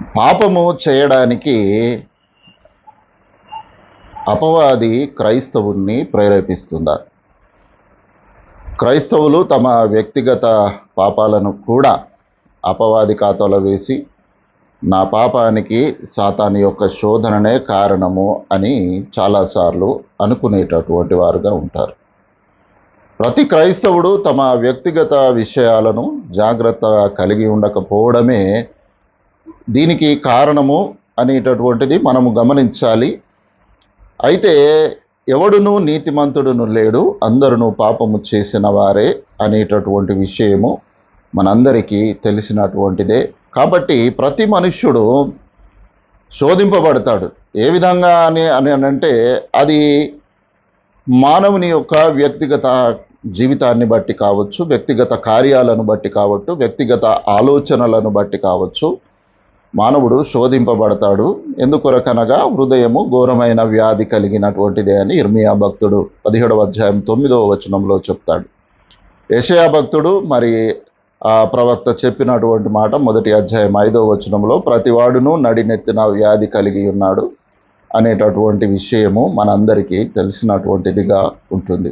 పాపము చేయడానికి అపవాది క్రైస్తవుణ్ణి ప్రేరేపిస్తుందా? క్రైస్తవులు తమ వ్యక్తిగత పాపాలను కూడా అపవాది ఖాతాలో వేసి నా పాపానికి సాతాని యొక్క శోధననే కారణము అని చాలాసార్లు అనుకునేటటువంటి వారుగా ఉంటారు. ప్రతి క్రైస్తవుడు తమ వ్యక్తిగత విషయాలను జాగ్రత్త కలిగి ఉండకపోవడమే దీనికి కారణము అనేటటువంటిది మనము గమనించాలి. అయితే ఎవడునూ నీతిమంతుడును లేడు అందరును పాపము చేసిన వారే అనేటటువంటి విషయము మనందరికీ తెలిసినటువంటిదే. కాబట్టి ప్రతి మనుష్యుడు శోధింపబడతాడు. ఏ విధంగా అని అని అంటే అది మానవుని యొక్క వ్యక్తిగత జీవితాన్ని బట్టి కావచ్చు వ్యక్తిగత కార్యాలను బట్టి కావచ్చు వ్యక్తిగత ఆలోచనలను బట్టి కావచ్చు. మానవుడు శోధింపబడతాడు. ఎందుకొరకనగా హృదయము ఘోరమైన వ్యాధి కలిగినటువంటిదే అని ఇర్మియా భక్తుడు పదిహేడవ అధ్యాయం తొమ్మిదవ వచనంలో చెప్తాడు. యషయా భక్తుడు మరి ఆ ప్రవక్త చెప్పినటువంటి మాట మొదటి అధ్యాయం ఐదవ వచనంలో ప్రతివాడును నడినెత్తిన వ్యాధి కలిగి ఉన్నాడు అనేటటువంటి విషయము మనందరికీ తెలిసినటువంటిదిగా ఉంటుంది.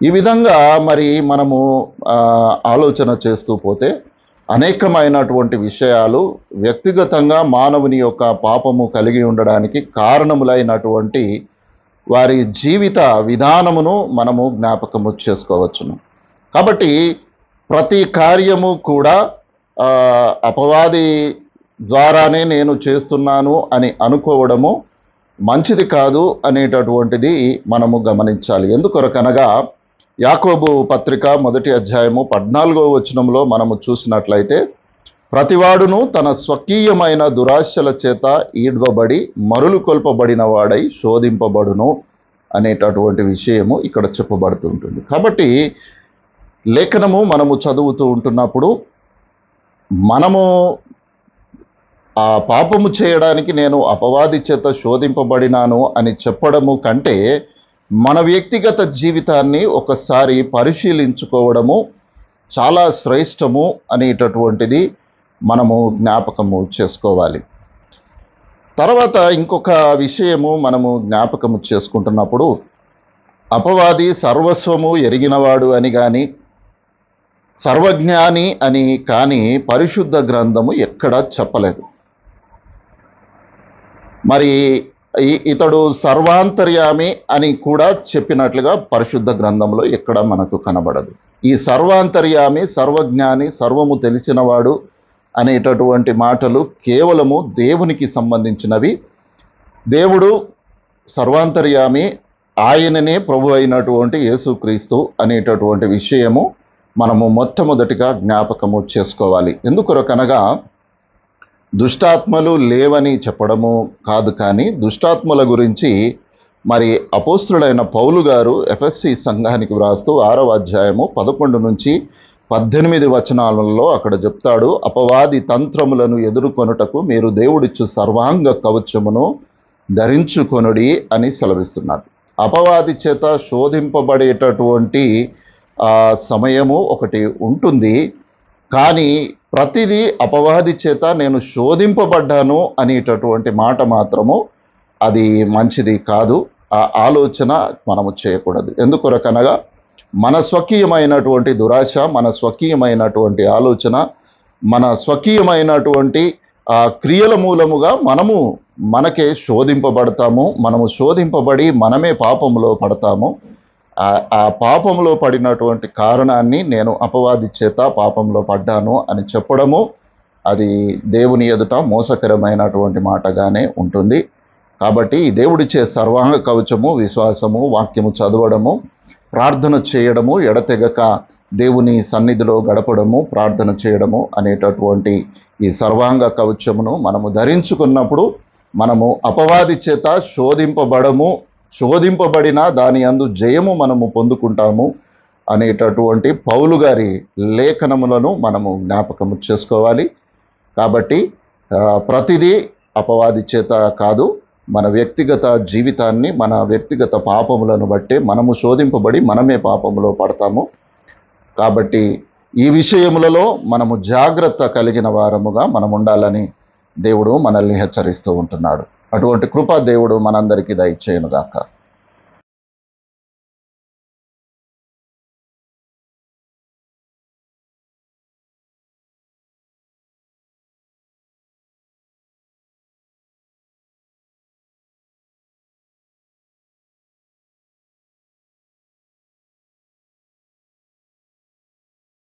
ఈ విధంగా మరి మనము ఆలోచన చేస్తూ పోతే అనేకమైనటువంటి విషయాలు వ్యక్తిగతంగా మానవుని యొక్క పాపము కలిగి ఉండడానికి కారణములైనటువంటి వారి జీవిత విధానమును మనము జ్ఞాపకము చేసుకోవచ్చును. కాబట్టి ప్రతి కార్యము కూడా అపవాది ద్వారానే నేను చేస్తున్నాను అని అనుకోవడము మంచిది కాదు అనేటటువంటిది మనము గమనించాలి. ఎందుకొరకనగా యాకోబు పత్రిక మొదటి అధ్యాయము పద్నాలుగో వచనంలో మనము చూసినట్లయితే ప్రతివాడును తన స్వకీయమైన దురాశల చేత ఈడ్వబడి మరులు కొల్పబడిన వాడై శోధింపబడును అనేటటువంటి విషయము ఇక్కడ చెప్పబడుతుంటుంది. కాబట్టి లేఖనము మనము చదువుతూ ఉంటున్నప్పుడు మనము ఆ పాపము చేయడానికి నేను అపవాది చేత శోధింపబడినాను అని చెప్పడము కంటే మన వ్యక్తిగత జీవితాన్ని ఒకసారి పరిశీలించుకోవడము చాలా శ్రేష్టము అనేటటువంటిది మనము జ్ఞాపకము చేసుకోవాలి. తర్వాత ఇంకొక విషయము మనము జ్ఞాపకము చేసుకుంటున్నప్పుడు అపవాది సర్వస్వము ఎరిగినవాడు అని కానీ సర్వజ్ఞాని అని కానీ పరిశుద్ధ గ్రంథము ఎక్కడా చెప్పలేదు. మరి ఇతడు సర్వాంతర్యామి అని కూడా చెప్పినట్లుగా పరిశుద్ధ గ్రంథంలో ఎక్కడ మనకు కనబడదు. ఈ సర్వాంతర్యామి సర్వజ్ఞాని సర్వము తెలిసినవాడు అనేటటువంటి మాటలు కేవలము దేవునికి సంబంధించినవి. దేవుడు సర్వాంతర్యామి ఆయననే ప్రభు అయినటువంటి యేసుక్రీస్తు అనేటటువంటి విషయము మనము మొట్టమొదటిగా జ్ఞాపకము చేసుకోవాలి. ఎందుకొరకనగా దుష్టాత్మలు లేవని చెప్పడము కాదు కానీ దుష్టాత్మల గురించి మరి అపోస్తుడైన పౌలు గారు ఎఫ్ఎస్సి సంఘానికి వ్రాస్తూ ఆరవ అధ్యాయము పదకొండు నుంచి పద్దెనిమిది వచనాలలో అక్కడ చెప్తాడు అపవాది తంత్రములను ఎదుర్కొనుటకు మీరు దేవుడిచ్చు సర్వాంగ కవచమును ధరించుకొనుడి అని సెలవిస్తున్నాడు. అపవాది చేత శోధింపబడేటటువంటి సమయము ఒకటి ఉంటుంది. కానీ ప్రతిదీ అపవాది చేత నేను శోధింపబడ్డాను అనేటటువంటి మాట మాత్రము అది మంచిది కాదు. ఆ ఆలోచన మనము చేయకూడదు. ఎందుకొరకనగా మన స్వకీయమైనటువంటి దురాశ మన స్వకీయమైనటువంటి ఆలోచన మన స్వకీయమైనటువంటి ఆ క్రియల మూలముగా మనము మనకే శోధింపబడతాము మనము శోధింపబడి మనమే పాపములో పడతాము. ఆ- పాపంలో పడినటువంటి కారణాన్ని నేను అపవాది చేత పాపంలో పడ్డాను అని చెప్పడము అది దేవుని ఎదుట మోసకరమైనటువంటి మాటగానే ఉంటుంది. కాబట్టి ఈ దేవుడిచ్చే సర్వాంగ కవచము విశ్వాసము వాక్యము చదవడము ప్రార్థన చేయడము ఎడతెగక దేవుని సన్నిధిలో గడపడము ప్రార్థన చేయడము అనేటటువంటి ఈ సర్వాంగ కవచమును మనము ధరించుకున్నప్పుడు మనము అపవాది చేత శోధింపబడము శోధింపబడిన దాని అందు జయము మనము పొందుకుంటాము అనేటటువంటి పౌలు గారి లేఖనములను మనము జ్ఞాపకము చేసుకోవాలి. కాబట్టి ప్రతిదీ అపవాది చేత కాదు మన వ్యక్తిగత జీవితాన్ని మన వ్యక్తిగత పాపములను బట్టి మనము శోధింపబడి మనమే పాపములో పడతాము. కాబట్టి ఈ విషయములలో మనము జాగ్రత్త కలిగిన వారముగా మనం ఉండాలని దేవుడు మనల్ని హెచ్చరిస్తూ ఉంటున్నాడు. అటువంటి కృప దేవుడు మనందరికీ దయచేయునుగాక.